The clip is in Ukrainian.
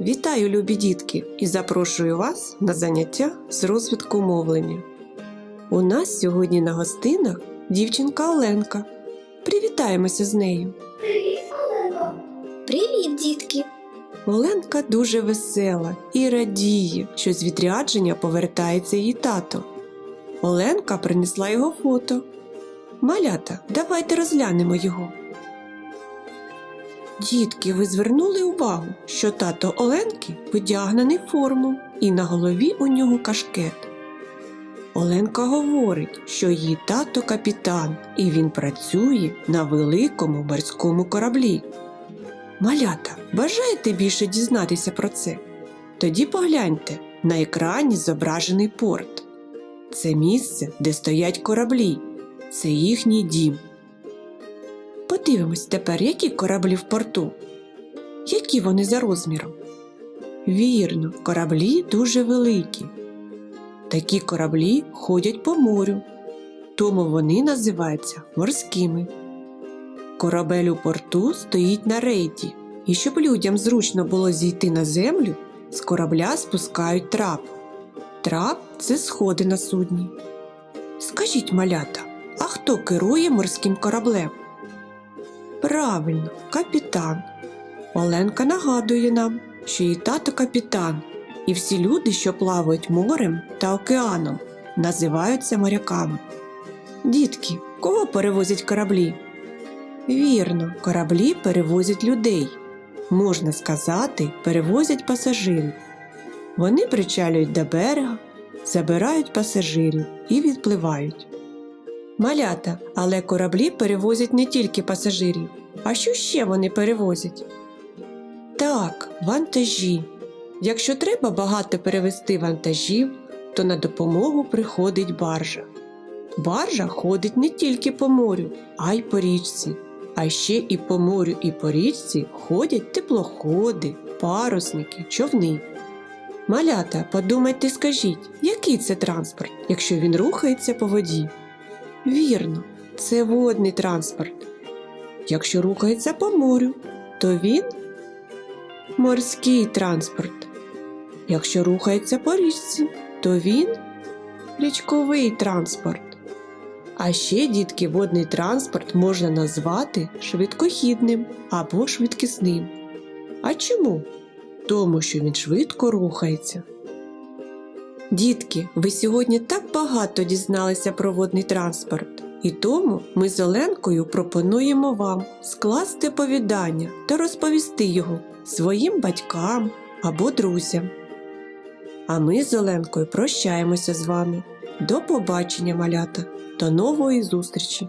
Вітаю, любі дітки, і запрошую вас на заняття з розвитку мовлення. У нас сьогодні на гостинах дівчинка Оленка. Привітаємося з нею. Привіт, Оленко! Привіт, дітки! Оленка дуже весела і радіє, що з відрядження повертається її тато. Оленка принесла його фото. Малята, давайте розглянемо його. Дітки, ви звернули увагу, що тато Оленки одягнений форму і на голові у нього кашкет. Оленка говорить, що її тато капітан, і він працює на великому морському кораблі. Малята, бажаєте більше дізнатися про це? Тоді погляньте на екрані зображений порт. Це місце, де стоять кораблі. Це їхній дім. Подивимось тепер, які кораблі в порту. Які вони за розміром? Вірно, кораблі дуже великі. Такі кораблі ходять по морю, тому вони називаються морськими. Корабель у порту стоїть на рейді, і щоб людям зручно було зійти на землю, з корабля спускають трап. Трап це сходи на судні. Скажіть, малята, а хто керує морським кораблем? Правильно, капітан. Оленка нагадує нам, що її тато капітан, і всі люди, що плавають морем та океаном, називаються моряками. Дітки, кого перевозять кораблі? Вірно, кораблі перевозять людей. Можна сказати, перевозять пасажирів. Вони причалюють до берега, забирають пасажирів і відпливають. Малята, але кораблі перевозять не тільки пасажирів. А що ще вони перевозять? Так, вантажі. Якщо треба багато перевезти вантажів, то на допомогу приходить баржа. Баржа ходить не тільки по морю, а й по річці. А ще і по морю, і по річці ходять теплоходи, парусники, човни. Малята, подумайте, скажіть, який це транспорт, якщо він рухається по воді? Вірно, це водний транспорт. Якщо рухається по морю, то він морський транспорт. Якщо рухається по річці, то він річковий транспорт. А ще, дітки, водний транспорт можна назвати швидкохідним або швидкісним. А чому? Тому що він швидко рухається. Дітки, ви сьогодні так багато дізналися про водний транспорт, і тому ми з Оленкою пропонуємо вам скласти повідання та розповісти його своїм батькам або друзям. А ми з Оленкою прощаємося з вами. До побачення, малята! До нової зустрічі!